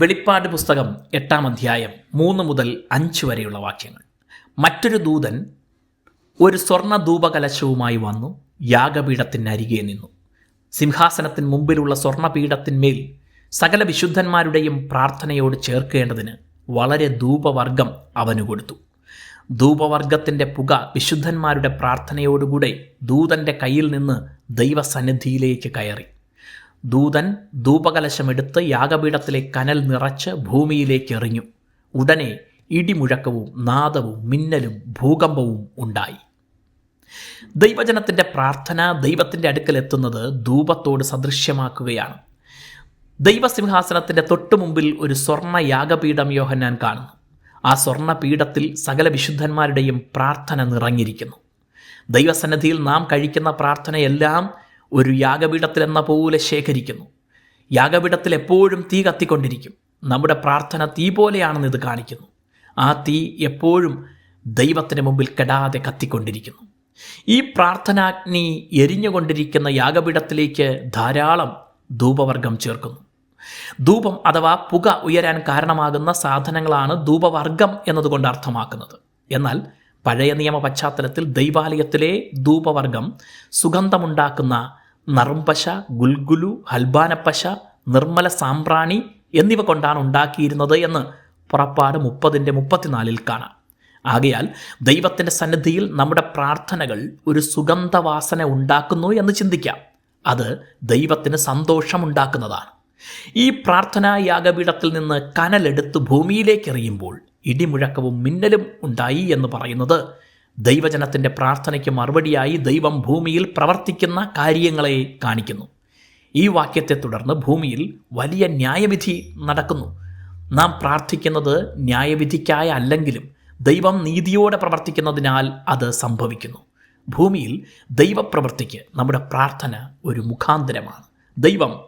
വെളിപ്പാട് പുസ്തകം എട്ടാം അധ്യായം മൂന്ന് മുതൽ അഞ്ച് വരെയുള്ള വാക്യങ്ങൾ. മറ്റൊരു ദൂതൻ ഒരു സ്വർണ ധൂപകലശവുമായി വന്നു യാഗപീഠത്തിനരികെ നിന്നു. സിംഹാസനത്തിന് മുമ്പിലുള്ള സ്വർണപീഠത്തിന്മേൽ സകല വിശുദ്ധന്മാരുടെയും പ്രാർത്ഥനയോട് ചേർക്കേണ്ടതിന് വളരെ ധൂപവർഗം അവന് കൊടുത്തു. ധൂപവർഗത്തിന്റെ പുക വിശുദ്ധന്മാരുടെ പ്രാർത്ഥനയോടുകൂടെ ദൂതന്റെ കയ്യിൽ നിന്ന് ദൈവസന്നിധിയിലേക്ക് കയറി. ദൂതൻ ധൂപകലശമെടുത്ത് യാഗപീഠത്തിലെ കനൽ നിറച്ച് ഭൂമിയിലേക്ക് എറിഞ്ഞു. ഉടനെ ഇടിമുഴക്കവും നാദവും മിന്നലും ഭൂകമ്പവും ഉണ്ടായി. ദൈവജനത്തിന്റെ പ്രാർത്ഥന ദൈവത്തിന്റെ അടുക്കൽ എത്തുന്നത് ധൂപത്തോട് സദൃശ്യമാക്കുകയാണ്. ദൈവസിംഹാസനത്തിന്റെ തൊട്ടു മുമ്പിൽ ഒരു സ്വർണ യാഗപീഠം യോഹന്നാൻ കാണുന്നു. ആ സ്വർണ പീഠത്തിൽ സകല വിശുദ്ധന്മാരുടെയും പ്രാർത്ഥന നിറഞ്ഞിരിക്കുന്നു. ദൈവസന്നിധിയിൽ നാം കഴിക്കുന്ന പ്രാർത്ഥനയെല്ലാം ഒരു യാഗപീഠത്തിൽ എന്ന പോലെ ശേഖരിക്കുന്നു. യാഗപീഠത്തിൽ എപ്പോഴും തീ കത്തിക്കൊണ്ടിരിക്കും. നമ്മുടെ പ്രാർത്ഥന തീ പോലെയാണെന്ന് ഇത് കാണിക്കുന്നു. ആ തീ എപ്പോഴും ദൈവത്തിന് മുമ്പിൽ കെടാതെ കത്തിക്കൊണ്ടിരിക്കുന്നു. ഈ പ്രാർത്ഥനാഗ്നി എരിഞ്ഞുകൊണ്ടിരിക്കുന്ന യാഗപീഠത്തിലേക്ക് ധാരാളം ധൂപവർഗം ചേർക്കുന്നു. ധൂപം അഥവാ പുക ഉയരാൻ കാരണമാകുന്ന സാധനങ്ങളാണ് ധൂപവർഗം എന്നതുകൊണ്ട് അർത്ഥമാക്കുന്നത്. എന്നാൽ പഴയ നിയമ പശ്ചാത്തലത്തിൽ ദൈവാലയത്തിലെ ധൂപവർഗം സുഗന്ധമുണ്ടാക്കുന്ന നറുംപശ ഗുൽഗുലു ഹൽബാനപ്പശ നിർമ്മല സാമ്പ്രാണി എന്നിവ കൊണ്ടാണ് ഉണ്ടാക്കിയിരുന്നത് എന്ന് പുറപ്പാട് മുപ്പതിന്റെ മുപ്പത്തിനാലിൽ കാണാം. ആകയാൽ ദൈവത്തിന്റെ സന്നിധിയിൽ നമ്മുടെ പ്രാർത്ഥനകൾ ഒരു സുഗന്ധവാസന ഉണ്ടാക്കുന്നു എന്ന് ചിന്തിക്കാം. അത് ദൈവത്തിന് സന്തോഷമുണ്ടാക്കുന്നതാണ്. ഈ പ്രാർത്ഥനാ യാഗപീഠത്തിൽ നിന്ന് കനലെടുത്ത് ഭൂമിയിലേക്ക് എറിയുമ്പോൾ ഇടിമുഴക്കവും മിന്നലും ഉണ്ടായി എന്ന് പറയുന്നത് ദൈവജനത്തിന്റെ പ്രാർത്ഥനയ്ക്ക് മറുപടിയായി ദൈവം ഭൂമിയിൽ പ്രവർത്തിക്കുന്ന കാര്യങ്ങളെ കാണിക്കുന്നു. ഈ വാക്യത്തെ തുടർന്ന് ഭൂമിയിൽ വലിയ ന്യായവിധി നടക്കുന്നു. നാം പ്രാർത്ഥിക്കുന്നത് ന്യായവിധിക്കായ അല്ലെങ്കിലും ദൈവം നീതിയോടെ പ്രവർത്തിക്കുന്നതിനാൽ അത് സംഭവിക്കുന്നു. ഭൂമിയിൽ ദൈവപ്രവൃത്തിക്ക് നമ്മുടെ പ്രാർത്ഥന ഒരു മുഖാന്തരമാണ്. ദൈവം